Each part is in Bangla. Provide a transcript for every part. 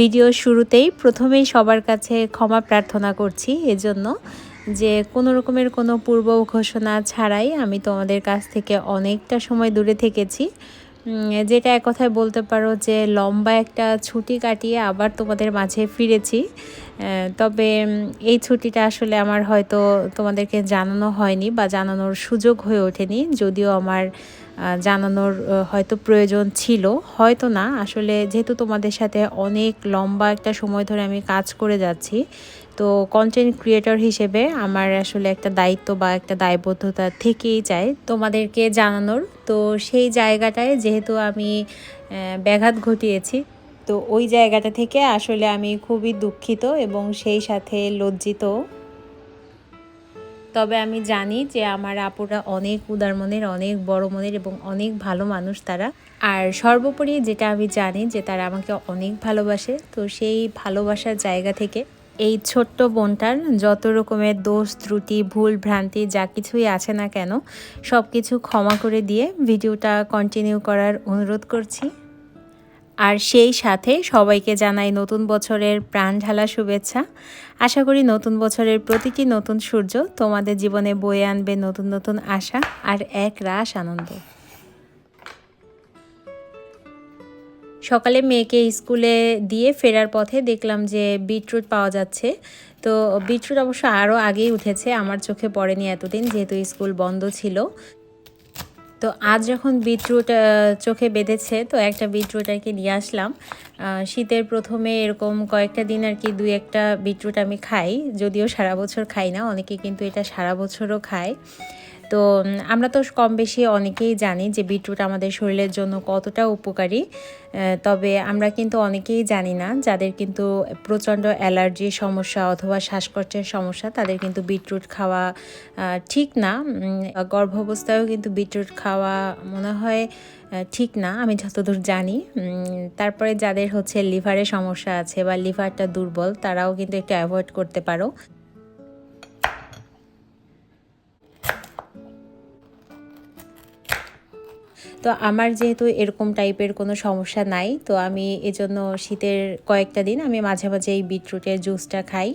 ভিডিও শুরুতেই প্রথমেই সবার কাছে ক্ষমা প্রার্থনা করছি এজন্য যে কোনো রকমের কোনো পূর্ব ঘোষণা ছাড়াই আমি তোমাদের কাছ থেকে অনেকটা সময় দূরে থেকেছি। যেটা এক কথায় বলতে পারো যে লম্বা একটা ছুটি কাটিয়ে আবার তোমাদের মাঝে ফিরেছি। তবে এই ছুটিটা আসলে আমার হয়তো তোমাদেরকে জানানো হয়নি বা জানানোর সুযোগ হয়ে ওঠেনি, যদিও আমার জানানোর হয়তো প্রয়োজন ছিল। হয়তো না। আসলে যেহেতু তোমাদের সাথে অনেক লম্বা একটা সময় ধরে আমি কাজ করে যাচ্ছি, তো কন্টেন্ট ক্রিয়েটর হিসেবে আমার আসলে একটা দায়িত্ব বা একটা দায়বদ্ধতা থেকেই যায় তোমাদেরকে জানানোর। তো সেই জায়গাটায় যেহেতু আমি ব্যাঘাত ঘটিয়েছি, তো ওই জায়গাটা থেকে আসলে আমি খুবই দুঃখিত এবং সেই সাথে লজ্জিত তবে আমি জানি যে আমার আপুরা অনেক উদার মনের, অনেক বড় মনের এবং অনেক ভালো মানুষ তারা। আর সর্বোপরি যেটা আমি জানি যে তারা আমাকে অনেক ভালোবাসে, তো সেই ভালোবাসার জায়গা থেকে এই ছোট্ট বোনটার যত রকমের দোষ, ত্রুটি, ভুল, ভ্রান্তি যা কিছুই আছে না কেন সব কিছু ক্ষমা করে দিয়ে ভিডিওটা কন্টিনিউ করার অনুরোধ করছি। আর সেই সাথে সবাইকে জানাই নতুন বছরের প্রাণ ঢালা শুভেচ্ছা। আশা করি নতুন বছরের প্রতিটি নতুন সূর্য তোমাদের জীবনে বয়ে আনবে নতুন নতুন আশা আর এক রাস আনন্দ। সকালে মেয়েকে স্কুলে দিয়ে ফেরার পথে দেখলাম যে বিটরুট পাওয়া যাচ্ছে। তো বিটরুট অবশ্য আরও আগেই উঠেছে, আমার চোখে পড়েনি এতদিন, যেহেতু স্কুল বন্ধ ছিল। তো আজ যখন বিটরুট চোখে বেঁধেছে, তো একটা বিটরুট আর কি নিয়ে আসলাম। শীতের প্রথমে এরকম কয়েকটা দিন আর কি দুই একটা বিটরুট আমি খাই, যদিও সারা বছর খাই না, অনেকে কিন্তু এটা সারা বছরও খায়। তো আমরা তো কম বেশি অনেকেই জানি যে বিটরুট আমাদের শরীরের জন্য কতটা উপকারী তবে আমরা কিন্তু অনেকেই জানি না যাদের কিন্তু প্রচণ্ড অ্যালার্জির সমস্যা অথবা শ্বাসকষ্টের সমস্যা, তাদের কিন্তু বিটরুট খাওয়া ঠিক না। গর্ভাবস্থায়ও কিন্তু বিটরুট খাওয়া মনে হয় ঠিক না, আমি যতদূর জানি। তারপরে যাদের হচ্ছে লিভারের সমস্যা আছে বা লিভারটা দুর্বল, তারাও কিন্তু একটু অ্যাভয়েড করতে পারো। তো আমার যেহেতু এরকম টাইপের কোনো সমস্যা নাই, তো আমি এজন্য শীতের কয়েকটা দিন আমি মাঝে মাঝে এই বিটরুটের জুসটা খাই।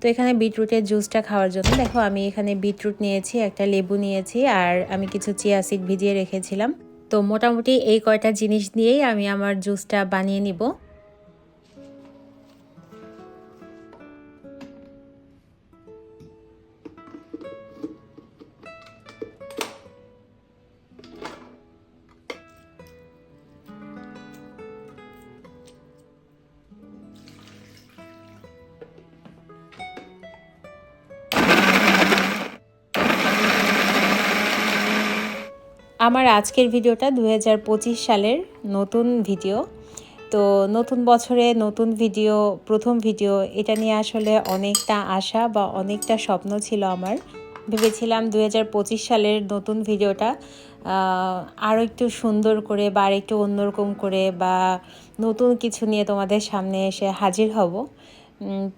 তো এখানে বিটরুটের জুসটা খাওয়ার জন্য দেখো আমি এখানে বিটরুট নিয়েছি, একটা লেবু নিয়েছি, আর আমি কিছু চিয়া সিড ভিজিয়ে রেখেছিলাম। তো মোটামুটি এই কয়টা জিনিস দিয়েই আমি আমার জুসটা বানিয়ে নিব। আমার আজকের ভিডিওটা দু হাজার পঁচিশ সালের নতুন ভিডিও। তো নতুন বছরে নতুন ভিডিও, প্রথম ভিডিও, এটা নিয়ে আসলে অনেকটা আশা বা অনেকটা স্বপ্ন ছিল আমার। ভেবেছিলাম দু হাজার পঁচিশ সালের নতুন ভিডিওটা আরও একটু সুন্দর করে বা আর একটু অন্যরকম করে বা নতুন কিছু নিয়ে তোমাদের সামনে এসে হাজির হব।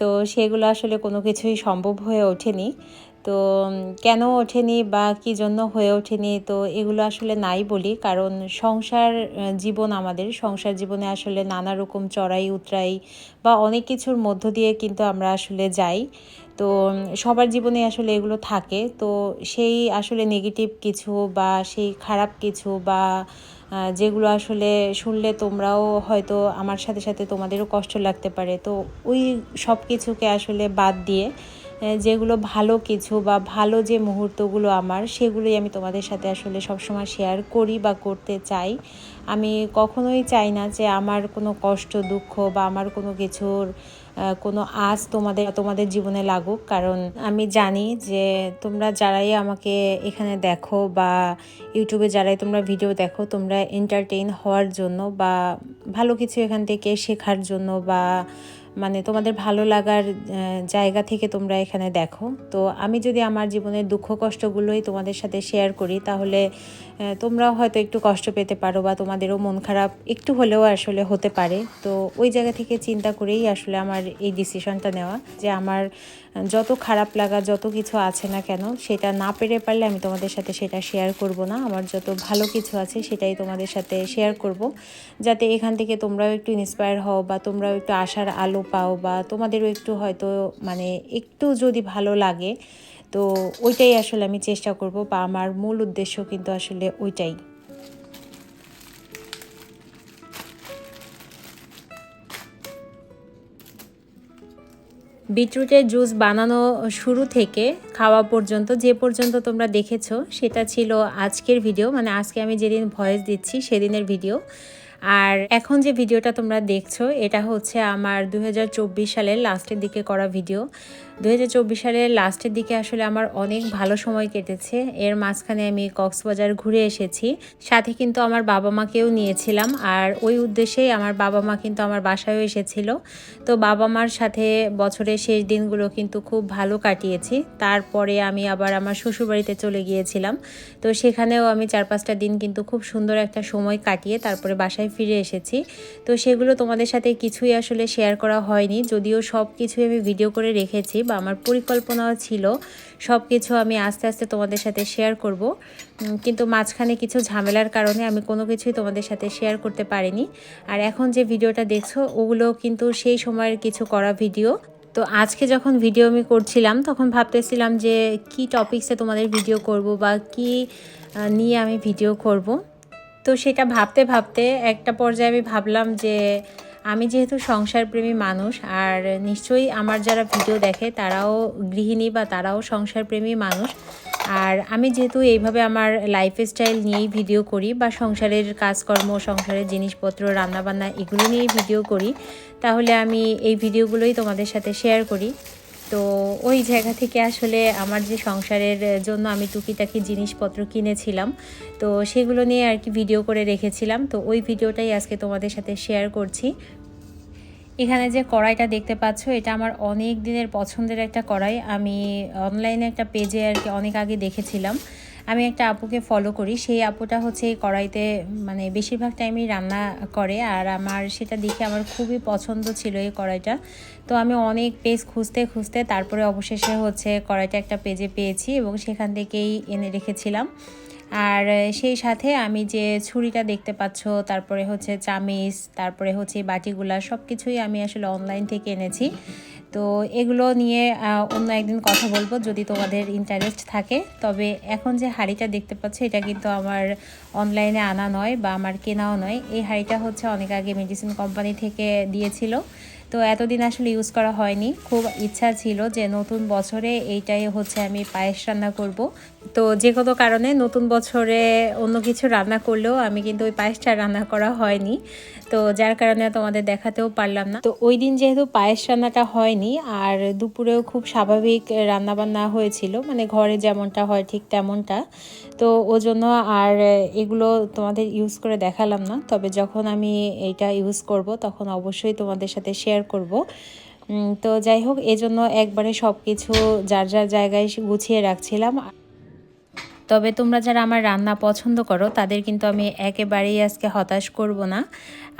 তো সেগুলো আসলে কোনো কিছুই সম্ভব হয়ে ওঠেনি। তো কেন ওঠেনি বা কী জন্য হয়ে ওঠেনি? তো এগুলো আসলে নাই বলি। কারণ সংসার জীবন আমাদের। সংসার জীবনে আসলে নানা রকম চড়াই, উতরাই বা অনেক কিছুর মধ্য দিয়ে কিন্তু আমরা আসলে যাই। তো সবার জীবনে আসলে এগুলো থাকে। তো সেই আসলে নেগেটিভ কিছু বা সেই খারাপ কিছু বা যেগুলো আসলে শুনলে তোমরাও হয়তো আমার সাথে সাথে তোমাদেরও কষ্ট লাগতে পারে। তো ওই সব কিছুকে আসলে বাদ দিয়ে যেগুলো ভালো কিছু বা ভালো যে মুহূর্তগুলো আমার, সেগুলোই আমি তোমাদের সাথে আসলে সবসময় শেয়ার করি বা করতে চাই। আমি কখনোই চাই না যে আমার কোনো কষ্ট, দুঃখ বা আমার কোনো কিছুর কোনো আজ তোমাদের তোমাদের জীবনে লাগুক। কারণ আমি জানি যে তোমরা যারাই আমাকে এখানে দেখো বা ইউটিউবে যারাই তোমরা ভিডিও দেখো, তোমরা এন্টারটেইন হওয়ার জন্য বা ভালো কিছু এখান থেকে শেখার জন্য বা মানে তোমাদের ভালো লাগার জায়গা থেকে তোমরা এখানে দেখো। তো আমি যদি আমার জীবনের দুঃখ কষ্টগুলোই তোমাদের সাথে শেয়ার করি, তাহলে তোমরাও হয়তো একটু কষ্ট পেতে পারো বা তোমাদেরও মন খারাপ একটু হলেও আসলে হতে পারে। তো ওই জায়গা থেকে চিন্তা করেই আসলে আমার এই ডিসিশনটা নেওয়া যে আমার যত খারাপ লাগা যত কিছু আছে না কেন, সেটা না পেরে পারলে আমি তোমাদের সাথে সেটা শেয়ার করব না। আমার যত ভালো কিছু আছে সেটাই তোমাদের সাথে শেয়ার করব। যাতে এখান থেকে তোমরাও একটু ইন্সপায়ার হও বা তোমরাও একটু আশার আলো পাও বা তোমাদেরও একটু হয়তো মানে একটু যদি ভালো লাগে তো ওইটাই আসলে আমি চেষ্টা করব বা আমার মূল উদ্দেশ্য কিন্তু আসলে ওইটাই। বিটরুটের জুস বানানো শুরু থেকে খাওয়া পর্যন্ত, যে পর্যন্ত তোমরা দেখেছ, সেটা ছিল আজকের ভিডিও। মানে আজকে আমি যেদিন ভয়েস দিচ্ছি, সেদিনের ভিডিও। আর এখন যে ভিডিওটা তোমরা দেখছ, এটা হচ্ছে আমার দু হাজার চব্বিশ সালের লাস্টের দিকে করা ভিডিও। দু হাজার চব্বিশ সালের লাস্টের দিকে আসলে আমার অনেক ভালো সময় কেটেছে। এর মাঝখানে আমি কক্সবাজার ঘুরে এসেছি। সাথে কিন্তু আমার বাবা মাকেও নিয়েছিলাম আর ওই উদ্দেশ্যেই আমার বাবা মা কিন্তু আমার বাসায়ও এসেছিল। তো বাবা মার সাথে বছরের শেষ দিনগুলো কিন্তু খুব ভালো কাটিয়েছি। তারপরে আমি আবার আমার শ্বশুরবাড়িতে চলে গিয়েছিলাম। তো সেখানেও আমি চার পাঁচটা দিন কিন্তু খুব সুন্দর একটা সময় কাটিয়ে তারপরে বাসায় ফিরে এসেছি। তো সেগুলো তোমাদের সাথে কিছুই আসলে শেয়ার করা হয়নি। যদিও সব কিছুই আমি ভিডিও করে রেখেছি বা আমার পরিকল্পনাও ছিল। সব কিছু আমি আস্তে আস্তে তোমাদের সাথে শেয়ার করব। কিন্তু মাঝখানে কিছু ঝামেলার কারণে আমি কোনো কিছুই তোমাদের সাথে শেয়ার করতে পারিনি। আর এখন যে ভিডিওটা দেখছ, ওগুলো কিন্তু সেই সময়ের কিছু করা ভিডিও তো আজকে যখন ভিডিও আমি করছিলাম, তখন ভাবতেছিলাম যে কি টপিক্সে তোমাদের ভিডিও করব বা কি নিয়ে আমি ভিডিও করব। তো সেটা ভাবতে ভাবতে একটা পর্যায়ে আমি ভাবলাম যে আমি যেহেতু সংসার প্রেমী মানুষ, আর নিশ্চয়ই আমার যারা ভিডিও দেখে তারাও গৃহিণী বা তারাও সংসার প্রেমী মানুষ। আর আমি যেহেতু এইভাবে আমার লাইফস্টাইল নিয়েই ভিডিও করি বা সংসারের কাজকর্ম, সংসারের জিনিসপত্র, রান্নাবান্না এগুলো নিয়েই ভিডিও করি, তাহলে আমি এই ভিডিওগুলোই তোমাদের সাথে শেয়ার করি। তো ওই জায়গা থেকে আসলে আমার যে সংসারের জন্য আমি টুকিটাকি জিনিসপত্র কিনেছিলাম, তো সেগুলো নিয়ে আর কি ভিডিও করে রেখেছিলাম। তো ওই ভিডিওটাই আজকে তোমাদের সাথে শেয়ার করছি। এখানে যে কড়াইটা দেখতে পাচ্ছ, এটা আমার অনেক দিনের পছন্দের একটা কড়াই। আমি অনলাইনে একটা পেজে আর কি অনেক আগে দেখেছিলাম। আমি একটা আপুকে ফলো করি। সেই আপুটা হচ্ছে কড়াইতে মানে বেশিরভাগ টাইমই রান্না করে আর আমার সেটা দেখে আমার খুবই পছন্দ ছিল এই কড়াইটা। তো আমি অনেক পেজ খুঁজতে খুঁজতে তারপরে অবশেষে হচ্ছে কড়াইটা একটা পেজে পেয়েছি এবং সেখান থেকেই এনে রেখেছিলাম। আর সেই সাথে আমি যে ছুরিটা দেখতে পাচ্ছ, তারপরে হচ্ছে চামিচ, তারপরে হচ্ছে বাটিগুলা সব কিছুই আমি আসলে অনলাইন থেকে এনেছি। তো এগুলো নিয়ে অন্য একদিন কথা বলব যদি তোমাদের ইন্টারেস্ট থাকে। তবে এখন যে হাড়িটা দেখতে পাচ্ছ, এটা কিন্তু আমার অনলাইনে আনা নয় বা আমার কেনাও নয়। এই হাড়িটা হচ্ছে অনেক আগে মেডিসিন কোম্পানি থেকে দিয়েছিল। তো এতদিন আসলে ইউজ করা হয়নি। খুব ইচ্ছা ছিল যে নতুন বছরে এইটাই হচ্ছে আমি পায়েস রান্না করব। তো যে কোনো কারণে নতুন বছরে অন্য কিছু রান্না করলেও আমি কিন্তু ওই পায়েসটা রান্না করা হয়নি। তো যার কারণে তোমাদের দেখাতেও পারলাম না। তো ওই দিন যেহেতু পায়েস রান্নাটা হয়নি, আর দুপুরেও খুব স্বাভাবিক রান্নাবান্না হয়েছিল মানে ঘরে যেমনটা হয় ঠিক তেমনটা। তো ও জন্য আর এগুলো তোমাদের ইউজ করে দেখালাম না, তবে যখন আমি এটা ইউজ করব, তখন অবশ্যই তোমাদের সাথে শেয়ার করব। তো যাই হোক, এজন্য একবারে সব কিছু যার যার জায়গায় গুছিয়ে রাখছিলাম। তবে তোমরা যারা আমার রান্না পছন্দ করো, তাদের কিন্তু আমি একেবারেই আজকে হতাশ করব না।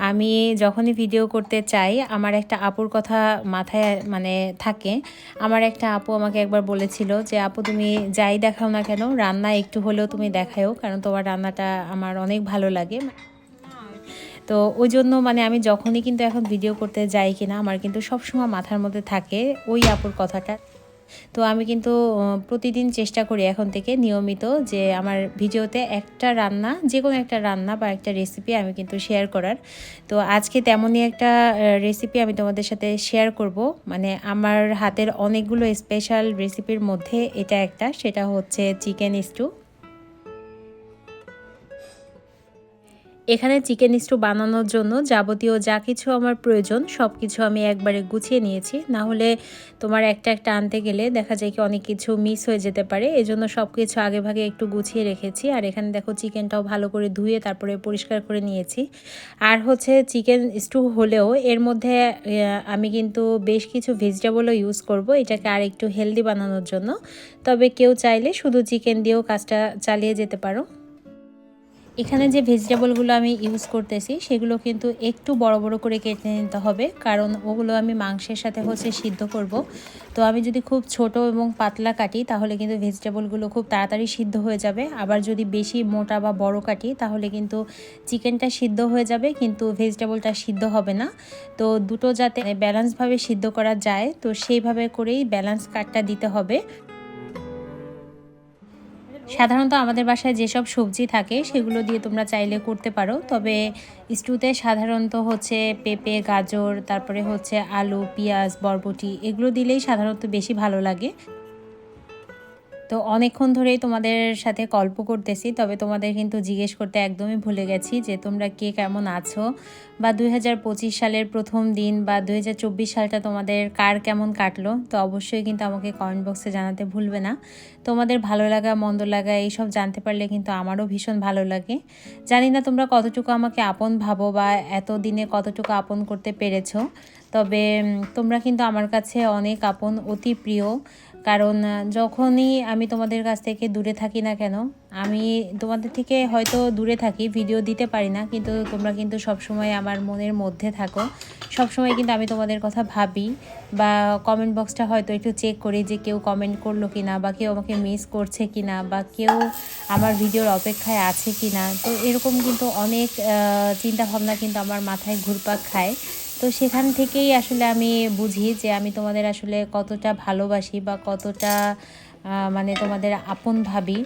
আমি যখনই ভিডিও করতে চাই, আমার একটা আপুর কথা মাথায় মানে থাকে। আমার একটা আপু আমাকে একবার বলেছিল যে, আপু, তুমি যাই দেখাও না কেন, রান্না একটু হলেও তুমি দেখাও কারণ তোমার রান্নাটা আমার অনেক ভালো লাগে। তো ওই জন্য মানে আমি যখনই কিন্তু এখন ভিডিও করতে যাই কিনা, আমার কিন্তু সবসময় মাথার মধ্যে থাকে ওই আপুর কথাটা। তো আমি কিন্তু প্রতিদিন চেষ্টা করি এখন থেকে নিয়মিত যে আমার ভিডিওতে একটা রান্না যে কোনো একটা রান্না বা একটা রেসিপি আমি কিন্তু শেয়ার করার। তো আজকে তেমনই একটা রেসিপি আমি তোমাদের সাথে শেয়ার করব। মানে আমার হাতের অনেকগুলো স্পেশাল রেসিপির মধ্যে এটা একটা, সেটা হচ্ছে চিকেন স্টু এখানে চিকেন স্টু বানানোর জন্য যাবতীয় যা কিছু আমার প্রয়োজন সব কিছু আমি একবারে গুছিয়ে নিয়েছি। না হলে তোমার একটা একটা আনতে গেলে দেখা যায় কি অনেক কিছু মিস হয়ে যেতে পারে। এজন্য সব কিছু আগে ভাগে একটু গুছিয়ে রেখেছি। আর এখানে দেখো চিকেনটাও ভালো করে ধুয়ে তারপরে পরিষ্কার করে নিয়েছি। আর হচ্ছে চিকেন স্টু হলেও এর মধ্যে আমি কিন্তু বেশ কিছু ভেজিটেবলও ইউজ করব। এটাকে আর একটু হেলদি বানানোর জন্য। তবে কেউ চাইলে শুধু চিকেন দিয়েও কাজটা চালিয়ে যেতে পারো। এখানে যে ভেজিটেবলগুলো আমি ইউজ করতেছি, সেগুলো কিন্তু একটু বড় বড় করে কেটে নিতে হবে, কারণ ওগুলো আমি মাংসের সাথে হচ্ছে সিদ্ধ করব। তো আমি যদি খুব ছোট এবং পাতলা কাটি, তাহলে কিন্তু ভেজিটেবলগুলো খুব তাড়াতাড়ি সিদ্ধ হয়ে যাবে। আবার যদি বেশি মোটা বা বড় কাটি, তাহলে কিন্তু চিকেনটা সিদ্ধ হয়ে যাবে, কিন্তু ভেজিটেবলটা সিদ্ধ হবে না। তো দুটো যাতে ব্যালেন্সভাবে সিদ্ধ করা যায়, তো সেইভাবে করেই ব্যালেন্স কাটটা দিতে হবে। সাধারণত আমাদের বাসায় যেসব সবজি থাকে, সেগুলো দিয়ে তোমরা চাইলে করতে পারো। তবে স্টুতে সাধারণত হচ্ছে পেঁপে, গাজর, তারপরে হচ্ছে আলু, পেঁয়াজ, বরবটি, এগুলো দিলেই সাধারণত বেশি ভালো লাগে। তো অনেকক্ষণ ধরেই তোমাদের সাথে গল্প করতেছি, তবে তোমাদের কিন্তু জিজ্ঞেস করতে একদমই ভুলে গেছি যে তোমরা কে কেমন আছো বা দুই হাজার পঁচিশ সালের প্রথম দিন বা দুই হাজার চব্বিশ সালটা তোমাদের কার কেমন কাটলো, তো অবশ্যই কিন্তু আমাকে কমেন্ট বক্সে জানাতে ভুলবে না। তোমাদের ভালো লাগা, মন্দ লাগা এইসব জানতে পারলে কিন্তু আমারও ভীষণ ভালো লাগে। জানি না তোমরা কতটুকু আমাকে আপন ভাবো বা এত দিনে কতটুকু আপন করতে পেরেছ, তবে তোমরা কিন্তু আমার কাছে অনেক আপন, অতি প্রিয়। কারণ যখনই আমি তোমাদের কাছ থেকে দূরে থাকি না কেন, আমি তোমাদের থেকে হয়তো দূরে থাকি ভিডিও দিতে পারি না, কিন্তু তোমরা কিন্তু সবসময় আমার মনের মধ্যে থাকো। সবসময় কিন্তু আমি তোমাদের কথা ভাবি বা কমেন্ট বক্সটা হয়তো একটু চেক করি যে কেউ কমেন্ট করল কি না বা কেউ আমাকে মিস করছে কি না বা কেউ আমার ভিডিওর অপেক্ষায় আছে কি না তো এরকম কিন্তু অনেক চিন্তা ভাবনা কিন্তু আমার মাথায় ঘুরপাক খায়। তো সেখান থেকেই আসলে আমি বুঝি যে আমি তোমাদের আসলে কতটা ভালোবাসি বা কতটা মানে তোমাদের আপন ভাবি।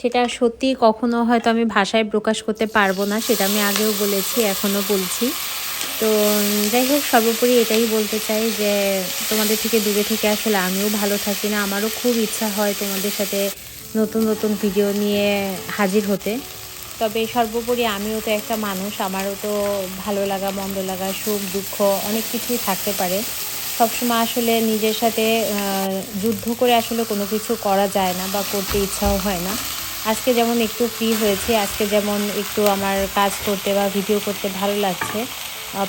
সেটা সত্যি কখনো হয়তো আমি ভাষায় প্রকাশ করতে পারব না, সেটা আমি আগেও বলেছি এখনও বলছি। তো যাই হোক, সর্বোপরি এটাই বলতে চাই যে তোমাদের থেকে দূরে থেকে আসলে আমিও ভালো থাকি না। আমারও খুব ইচ্ছা হয় তোমাদের সাথে নতুন নতুন ভিডিও নিয়ে হাজির হতে। তবে সর্বোপরি আমিও তো একটা মানুষ, আমারও তো ভালো লাগা, মন্দ লাগা, সুখ, দুঃখ অনেক কিছুই থাকতে পারে। সবসময় আসলে নিজের সাথে যুদ্ধ করে আসলে কোনো কিছু করা যায় না বা করতে ইচ্ছাও হয় না। আজকে যেমন একটু ফ্রি হয়েছে, আজকে যেমন একটু আমার কাজ করতে বা ভিডিও করতে ভালো লাগছে।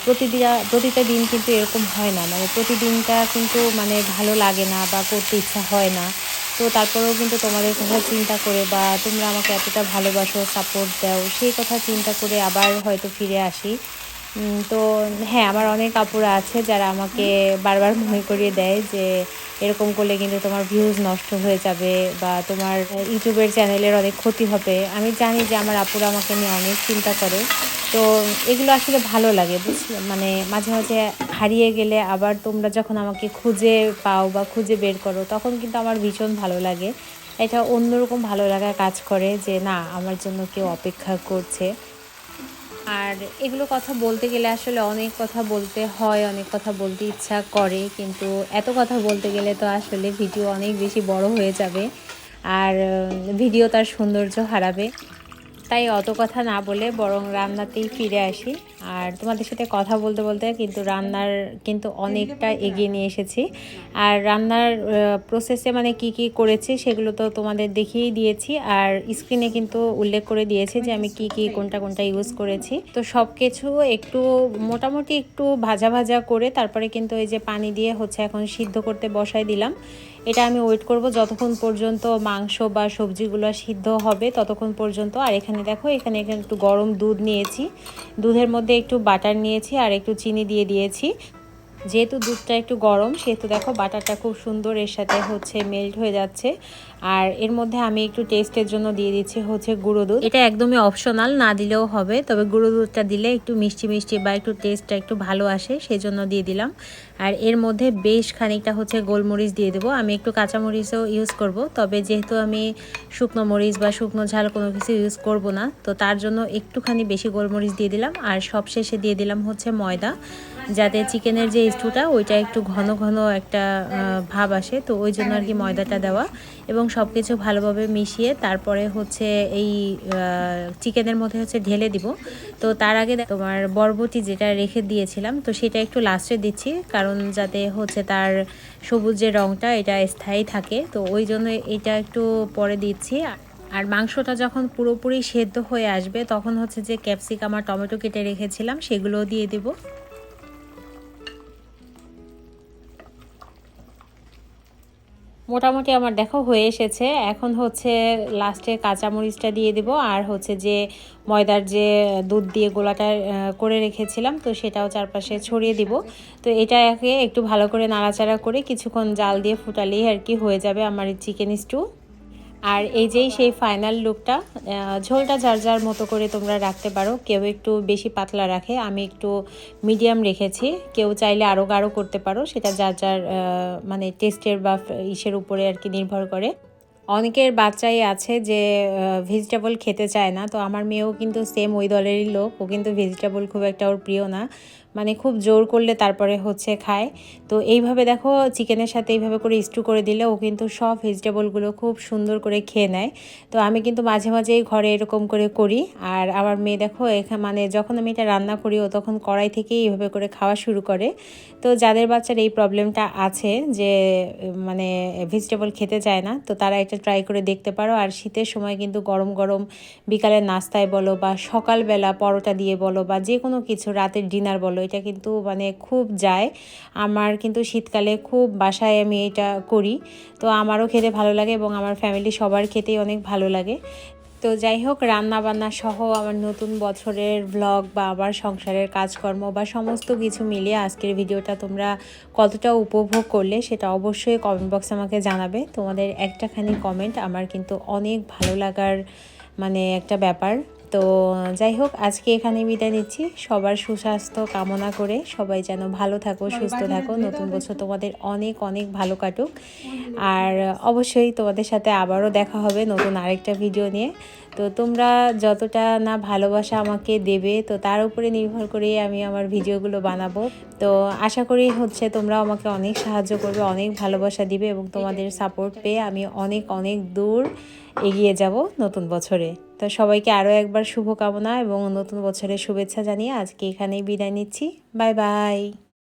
প্রতিদিন, প্রতিটা দিন কিন্তু এরকম হয় না। মানে প্রতিদিনটা কিন্তু মানে ভালো লাগে না বা করতে ইচ্ছা হয় না। তো তারপরেও কিন্তু তোমাদের কথা চিন্তা করে বা তোমরা আমাকে এতটা ভালোবাসো সাপোর্ট দাও, সেই কথা চিন্তা করে আবার হয়তো ফিরে আসি। তো হ্যাঁ আমার অনেক আপুরা আছে যারা আমাকে বারবার মনে করিয়ে দেয় যে এরকম করলে কিন্তু তোমার ভিউজ নষ্ট হয়ে যাবে বা তোমার ইউটিউবের চ্যানেলের অনেক ক্ষতি হবে। আমি জানি যে আমার আপুরা আমাকে নিয়ে অনেক চিন্তা করে। তো এগুলো আসলে ভালো লাগে, বুঝলে? মানে মাঝে মাঝে হারিয়ে গেলে আবার তোমরা যখন আমাকে খুঁজে পাও বা খুঁজে বের করো, তখন কিন্তু আমার ভীষণ ভালো লাগে। এটা অন্যরকম ভালো লাগা কাজ করে যে, না, আমার জন্য কেউ অপেক্ষা করছে। আর এগুলো কথা বলতে গেলে আসলে অনেক কথা বলতে হয়, অনেক কথা বলতে ইচ্ছা করে, কিন্তু এত কথা বলতে গেলে তো আসলে ভিডিও অনেক বেশি বড় হয়ে যাবে। আর ভিডিও তার সৌন্দর্য হারাবে। তাই অত কথা না বলে বরং রান্নাতেই ফিরে আসি। আর তোমাদের সাথে কথা বলতে বলতে কিন্তু রান্নার কিন্তু অনেকটা এগিয়ে নিয়ে এসেছি। আর রান্নার প্রসেসে মানে কি কি করেছি সেগুলো তো তোমাদের দেখিয়েই দিয়েছি। আর স্ক্রিনে কিন্তু উল্লেখ করে দিয়েছি যে আমি কি কি, কোনটা কোনটা ইউজ করেছি। তো সব কিছু একটু, মোটামুটি একটু ভাজা ভাজা করে তারপরে কিন্তু এই যে পানি দিয়ে হচ্ছে এখন সিদ্ধ করতে বসাই দিলাম। এটা আমি ওয়েট করব যতক্ষণ পর্যন্ত মাংস বা সবজিগুলো সিদ্ধ হবে ততক্ষণ পর্যন্ত। আর এখানে দেখো, এখানে এখানে একটু গরম দুধ নিয়েছি। দুধের মধ্যে একটু বাটার নিয়েছি আর একটু চিনি দিয়ে দিয়েছি। যেহেতু দুধটা একটু গরম, সেহেতু দেখো বাটারটা খুব সুন্দর এর সাথে হচ্ছে মেল্ট হয়ে যাচ্ছে। আর এর মধ্যে আমি একটু টেস্টের জন্য দিয়ে দিচ্ছি হচ্ছে গুঁড়ো দুধ। এটা একদমই অপশনাল না দিলেও হবে, তবে গুঁড়ো দুধটা দিলে একটু মিষ্টি মিষ্টি বা একটু টেস্টটা একটু ভালো আসে সেই জন্য দিয়ে দিলাম। আর এর মধ্যে বেশ খানিকটা হচ্ছে গোলমরিচ দিয়ে দেবো। আমি একটু কাঁচামরিচও ইউজ করব, তবে যেহেতু আমি শুকনো মরিচ বা শুকনো ঝাল কোনো কিছু ইউজ করব না, তো তার জন্য একটুখানি বেশি গোলমরিচ দিয়ে দিলাম। আর সব শেষে দিয়ে দিলাম হচ্ছে ময়দা। যাতে চিকেনের যে স্টুটা, ওইটা একটু ঘন ঘন একটা ভাব আসে। তো ওই জন্য আর কি ময়দাটা দেওয়া। এবং সব কিছু ভালোভাবে মিশিয়ে তারপরে হচ্ছে এই চিকেনের মধ্যে হচ্ছে ঢেলে দিব। তো তার আগে তোমার বরবটি যেটা রেখে দিয়েছিলাম, তো সেটা একটু লাস্টে দিচ্ছি। কারণ যাতে হচ্ছে তার সবুজ যে রঙটা এটা স্থায়ী থাকে। তো ওই জন্য এটা একটু পরে দিচ্ছি। আর মাংসটা যখন পুরোপুরি সেদ্ধ হয়ে আসবে, তখন হচ্ছে যে ক্যাপসিকাম আর টমেটো কেটে রেখেছিলাম, সেগুলোও দিয়ে দিব। মোটামুটি আমার দেখো হয়ে এসেছে। এখন হচ্ছে লাস্টে কাঁচামরিচটা দিয়ে দেব আর হচ্ছে যে ময়দার যে দুধ দিয়ে গোলাটা করে রেখেছিলাম, তো সেটাও চারপাশে ছড়িয়ে দিব। তো এটা এটাকে একটু ভালো করে নাড়াচাড়া করে কিছুক্ষণ জাল দিয়ে ফুটালেই আর কি হয়ে যাবে আমার চিকেন স্টু আর এই যেই সেই ফাইনাল লুকটা ঝোলটা যার যার মতো করে তোমরা রাখতে পারো। কেউ একটু বেশি পাতলা রাখে, আমি একটু মিডিয়াম রেখেছি। কেউ চাইলে আরও গাঢ় করতে পারো, সেটা যার যার মানে টেস্টের বা ইসের উপরে আর কি নির্ভর করে। অনেকের বাচ্চাই আছে যে ভেজিটেবল খেতে চায় না, তো আমার মেয়েও কিন্তু সেম ওই দলেরই লোক, ও কিন্তু ভেজিটেবল খুব একটা ওর প্রিয় না। মানে খুব জোর করলে তারপরে হচ্ছে খায়। তো এইভাবে দেখো চিকেনের সাথে এইভাবে করে স্টু করে দিলে ও কিন্তু সব ভেজিটেবলগুলো খুব সুন্দর করে খেয়ে নেয়। তো আমি কিন্তু মাঝে মাঝেই ঘরে এরকম করে করি। আর আমার মেয়ে দেখো এখানে মানে যখন আমি এটা রান্না করি ও তখন কড়াই থেকেই এইভাবে করে খাওয়া শুরু করে। তো যাদের বাচ্চার এই প্রবলেমটা আছে যে মানে ভেজিটেবল খেতে চায় না, তো তারা এটা ট্রাই করে দেখতে পারো। আর শীতের সময় কিন্তু গরম গরম বিকালের নাস্তায় বলো বা সকালবেলা পরোটা দিয়ে বলো বা যে কোনো কিছু রাতের ডিনার বলো এটা কিন্তু মানে খুব যায়। আমার কিন্তু শীতকালে খুব বাসায় আমি এটা করি। তো আমারও খেতে ভালো লাগে এবং আমার ফ্যামিলি সবার খেতেই অনেক ভালো লাগে। তো যাই হোক, রান্নাবান্না সহ আমার নতুন বছরের ব্লগ বা আমার সংসারের কাজকর্ম বা সমস্ত কিছু মিলিয়ে আজকের ভিডিওটা তোমরা কতটা উপভোগ করলে সেটা অবশ্যই কমেন্ট বক্সে আমাকে জানাবে। তোমাদের একটাখানি কমেন্ট আমার কিন্তু অনেক ভালো লাগার মানে একটা ব্যাপার। তো যাই হোক আজকে এখানে বিদায় নিচ্ছি। সবার সুস্বাস্থ্য কামনা করে সবাই যেন ভালো থাকো সুস্থ থাকো। নতুন বছর তোমাদের অনেক অনেক ভালো কাটুক। আর অবশ্যই তোমাদের সাথে আবারও দেখা হবে নতুন আরেকটা ভিডিও নিয়ে। তো তোমরা যতটা না ভালোবাসা আমাকে দেবে তো তার উপরে নির্ভর করেই আমি আমার ভিডিওগুলো বানাবো। তো আশা করি হচ্ছে তোমরা আমাকে অনেক সাহায্য করবে অনেক ভালোবাসা দিবে এবং তোমাদের সাপোর্ট পেয়ে আমি অনেক অনেক দূর এগিয়ে যাব নতুন বছরে। তো সবাইকে আরও একবার শুভকামনা এবং নতুন বছরের শুভেচ্ছা জানিয়ে আজকে এখানেই বিদায় নিচ্ছি। Bye bye.